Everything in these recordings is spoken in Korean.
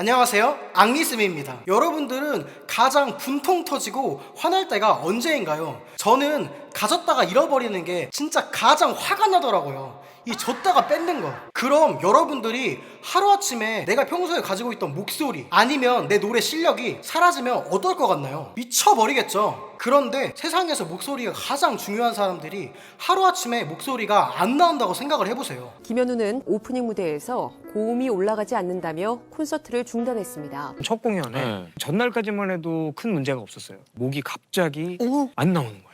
안녕하세요. 앙리스미입니다. 여러분들은 가장 분통 터지고 화날 때가 언제인가요? 저는 가졌다가 잃어버리는 게 진짜 가장 화가 나더라고요. 이 줬다가 뺏는 거. 그럼 여러분들이 하루아침에 내가 평소에 가지고 있던 목소리 아니면 내 노래 실력이 사라지면 어떨 것 같나요? 미쳐버리겠죠? 그런데 세상에서 목소리가 가장 중요한 사람들이 하루아침에 목소리가 안 나온다고 생각을 해보세요. 김현우는 오프닝 무대에서 고음이 올라가지 않는다며 콘서트를 중단했습니다. 첫 공연에 네. 전날까지만 해도 큰 문제가 없었어요. 목이 갑자기 안 나오는 거예요.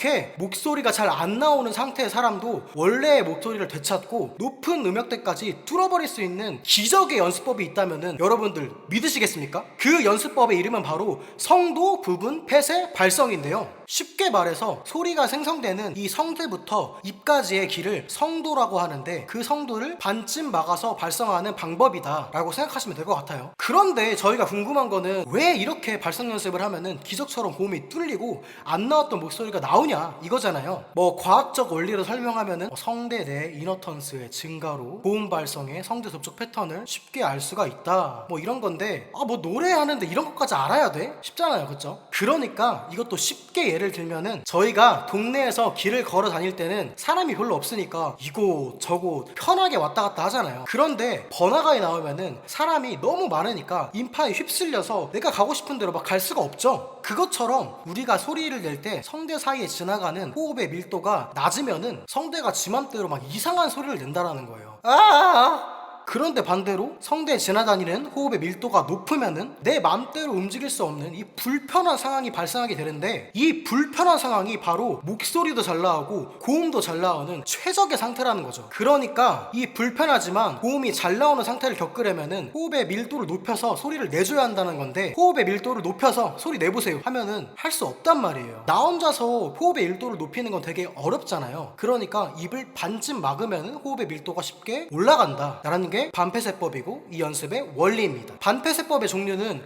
이렇게 목소리가 잘 안 나오는 상태의 사람도 원래의 목소리를 되찾고 높은 음역대까지 뚫어버릴 수 있는 기적의 연습법이 있다면 여러분들 믿으시겠습니까? 그 연습법의 이름은 바로 성도 부분 폐쇄 발성인데요. 쉽게 말해서 소리가 생성되는 이 성대부터 입까지의 길을 성도라고 하는데 그 성도를 반쯤 막아서 발성하는 방법이다 라고 생각하시면 될 것 같아요. 그런데 저희가 궁금한 거는 왜 이렇게 발성 연습을 하면은 기적처럼 고음이 뚫리고 안 나왔던 목소리가 나오냐 이거잖아요. 뭐 과학적 원리로 설명하면은 뭐 성대 내 이너턴스의 증가로 고음 발성의 성대 접촉 패턴을 쉽게 알 수가 있다. 뭐 이런 건데 아 뭐 노래하는데 이런 것까지 알아야 돼? 쉽잖아요, 그렇죠? 그러니까 이것도 쉽게 예를 들면은 저희가 동네에서 길을 걸어 다닐 때는 사람이 별로 없으니까 이곳 저곳 편하게 왔다 갔다 하잖아요. 그런데 번화가에 나오면은 사람이 너무 많으니까 인파에 휩쓸려서 내가 가고 싶은 대로 막 갈 수가 없죠. 그것처럼 우리가 소리를 낼 때 성대 사이에 지나가는 호흡의 밀도가 낮으면은 성대가 지맘대로 막 이상한 소리를 낸다라는 거예요. 아! 그런데 반대로 성대에 지나다니는 호흡의 밀도가 높으면은 내 맘대로 움직일 수 없는 이 불편한 상황이 발생하게 되는데 이 불편한 상황이 바로 목소리도 잘 나오고 고음도 잘 나오는 최적의 상태라는 거죠. 그러니까 이 불편하지만 고음이 잘 나오는 상태를 겪으려면은 호흡의 밀도를 높여서 소리를 내줘야 한다는 건데 호흡의 밀도를 높여서 소리 내보세요 하면은 할 수 없단 말이에요. 나 혼자서 호흡의 밀도를 높이는 건 되게 어렵잖아요. 그러니까 입을 반쯤 막으면 호흡의 밀도가 쉽게 올라간다. 라는 게 반폐쇄법이고 이 연습의 원리입니다. 반폐쇄법의 종류는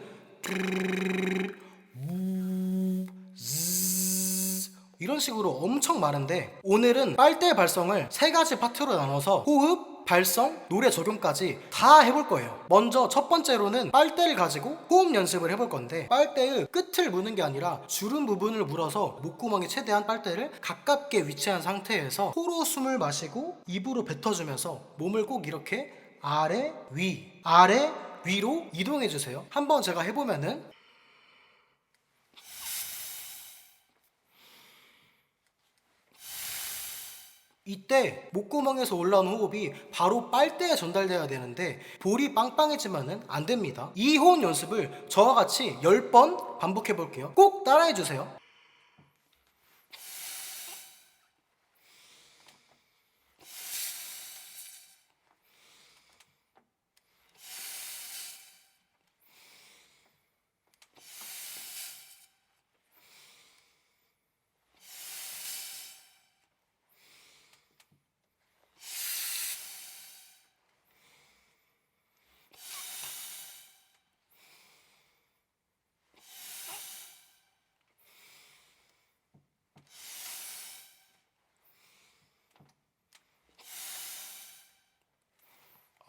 이런 식으로 엄청 많은데 오늘은 빨대 발성을 세 가지 파트로 나눠서 호흡, 발성, 노래 적용까지 다 해볼 거예요. 먼저 첫 번째로는 빨대를 가지고 호흡 연습을 해볼 건데 빨대의 끝을 무는 게 아니라 주름 부분을 물어서 목구멍에 최대한 빨대를 가깝게 위치한 상태에서 코로 숨을 마시고 입으로 뱉어주면서 몸을 꼭 이렇게 아래, 위, 아래, 위로 이동해 주세요. 한번 제가 해보면은 이때 목구멍에서 올라오는 호흡이 바로 빨대에 전달돼야 되는데 볼이 빵빵해지면은 안 됩니다. 이 호흡 연습을 저와 같이 10번 반복해 볼게요. 꼭 따라해 주세요.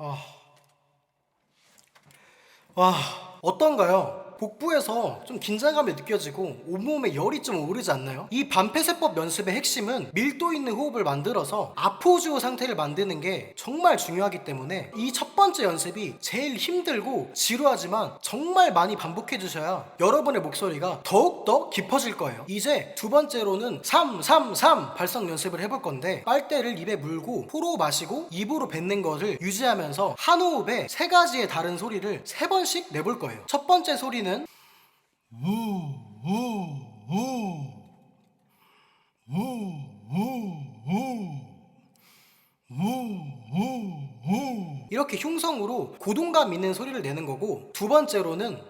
아. 와, 어떤가요? 복부에서 좀 긴장감이 느껴지고 온몸에 열이 좀 오르지 않나요? 이 반폐쇄법 연습의 핵심은 밀도 있는 호흡을 만들어서 아포주 상태를 만드는 게 정말 중요하기 때문에 이 첫 번째 연습이 제일 힘들고 지루하지만 정말 많이 반복해 주셔야 여러분의 목소리가 더욱더 깊어질 거예요. 이제 두 번째로는 3, 3, 3 발성 연습을 해볼 건데 빨대를 입에 물고 코로 마시고 입으로 뱉는 것을 유지하면서 한 호흡에 세 가지의 다른 소리를 세 번씩 내볼 거예요. 첫 번째 소리는 이렇게 흉성으로 고동감 있는 소리를 내는 거고 두 번째로는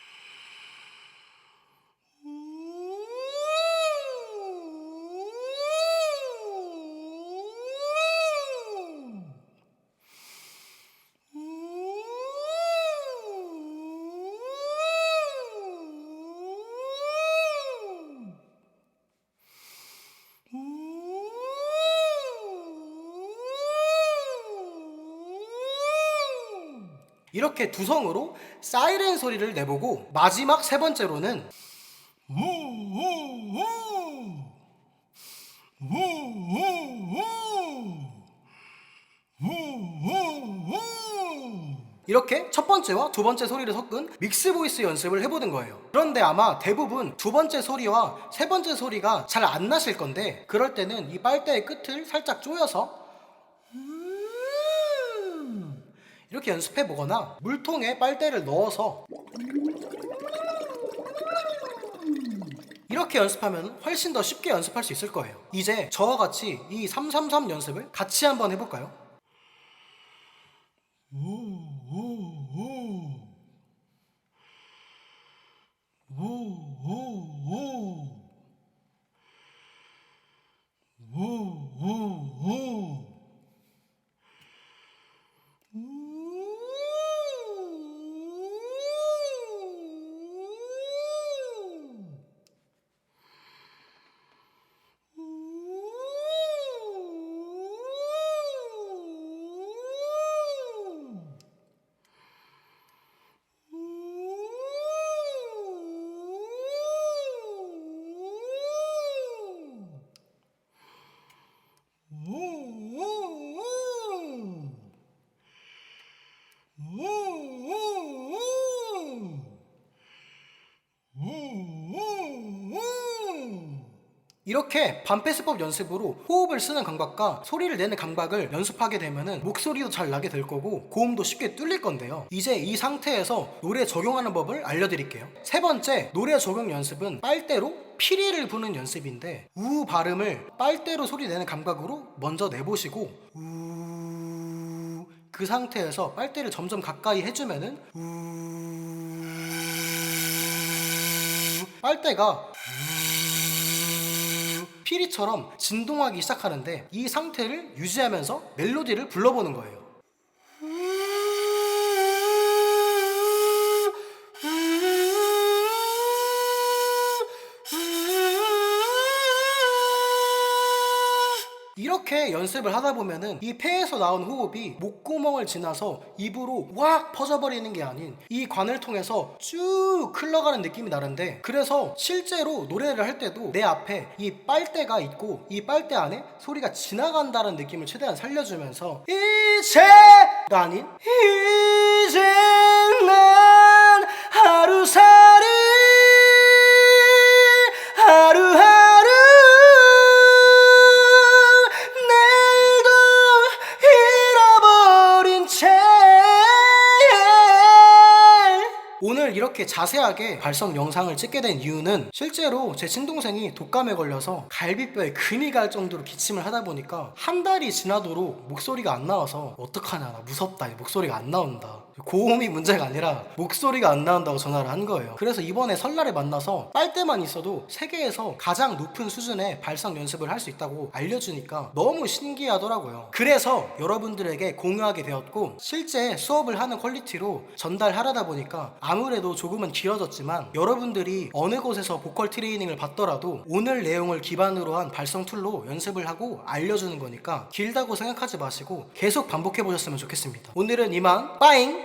이렇게 두성으로 사이렌 소리를 내보고 마지막 세 번째로는 이렇게 첫 번째와 두 번째 소리를 섞은 믹스 보이스 연습을 해보는 거예요. 그런데 아마 대부분 두 번째 소리와 세 번째 소리가 잘 안 나실 건데 그럴 때는 이 빨대의 끝을 살짝 조여서 음 이렇게 연습해 보거나 물통에 빨대를 넣어서 이렇게 연습하면 훨씬 더 쉽게 연습할 수 있을 거예요. 이제 저와 같이 이 333 연습을 같이 한번 해볼까요? Ooh. 이렇게 반패스법 연습으로 호흡을 쓰는 감각과 소리를 내는 감각을 연습하게 되면은 목소리도 잘 나게 될 거고 고음도 쉽게 뚫릴 건데요. 이제 이 상태에서 노래 적용하는 법을 알려드릴게요. 세 번째 노래 적용 연습은 빨대로 피리를 부는 연습인데 우 발음을 빨대로 소리 내는 감각으로 먼저 내보시고 우... 그 상태에서 빨대를 점점 가까이 해주면은 우... 빨대가 피리처럼 진동하기 시작하는데 이 상태를 유지하면서 멜로디를 불러보는 거예요. 이렇게 연습을 하다 보면은 이 폐에서 나온 호흡이 목구멍을 지나서 입으로 확 퍼져버리는 게 아닌 이 관을 통해서 쭉 흘러가는 느낌이 나는데 그래서 실제로 노래를 할 때도 내 앞에 이 빨대가 있고 이 빨대 안에 소리가 지나간다는 느낌을 최대한 살려주면서 이제가 아닌 이제 오늘 이렇게 자세하게 발성 영상을 찍게 된 이유는 실제로 제 친동생이 독감에 걸려서 갈비뼈에 금이 갈 정도로 기침을 하다 보니까 한 달이 지나도록 목소리가 안 나와서 어떡하냐 나 무섭다 이 목소리가 안 나온다 고음이 문제가 아니라 목소리가 안 나온다고 전화를 한 거예요 그래서 이번에 설날에 만나서 빨대만 있어도 세계에서 가장 높은 수준의 발성 연습을 할 수 있다고 알려주니까 너무 신기하더라고요 그래서 여러분들에게 공유하게 되었고 실제 수업을 하는 퀄리티로 전달하려다 보니까 아무래도 조금은 길어졌지만 여러분들이 어느 곳에서 보컬 트레이닝을 받더라도 오늘 내용을 기반으로 한 발성 툴로 연습을 하고 알려주는 거니까 길다고 생각하지 마시고 계속 반복해 보셨으면 좋겠습니다. 오늘은 이만 빠잉!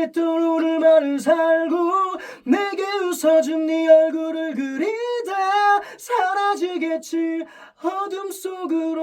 위에 떠오를 말을 살고 내게 웃어준 네 얼굴을 그리다 사라지겠지 어둠 속으로.